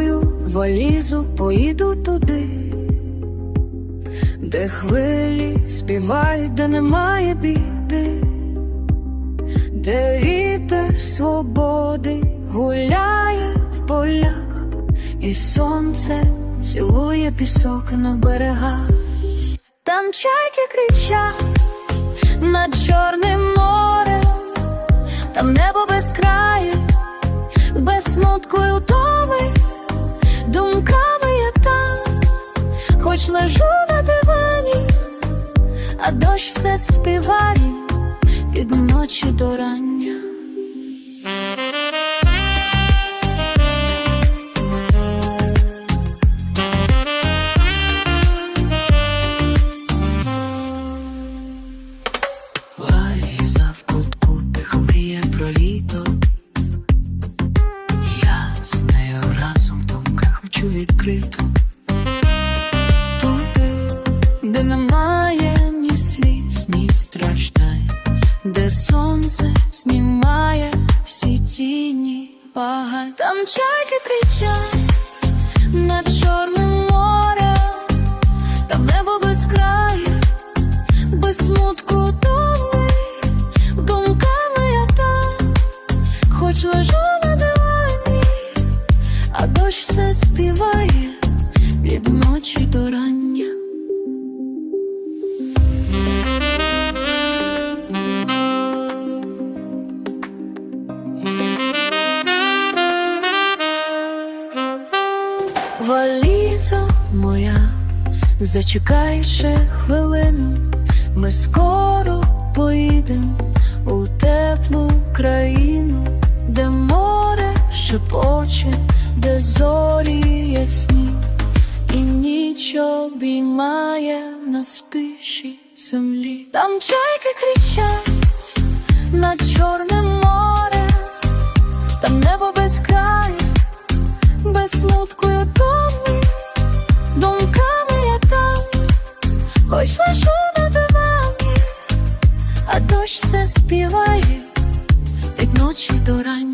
дрейфую, волізу, поїду туди, де хвилі співають, де немає біди, де вітер свободи гуляє в полях, і сонце цілує пісок на берегах, там чайки кричать над чорним морем, там небо без краю, без смутку. Хоч лежу на дивані, а дощ все співає від ночі до рання. В кутку тихо мріє про. Я з нею разом в думках мчу відкрито. Де сонце знімає всі тіні погань. Там чайки кричать над чорним морем, там небо безкрає без смутку доми, думками я там, хоч лежу на дивані, а дощ все співає від ночі до рання. Валізо моя, зачекай ще хвилину, ми скоро поїдем у теплу країну, де море шепоче, де зорі ясні, і ніч обіймає нас в тиші землі. Там чайки кричать над чорним морем, там небо безкрає без смутку я утоми, думками я там, хоч лежу на дивані, а дощ все співає від ночі до рання.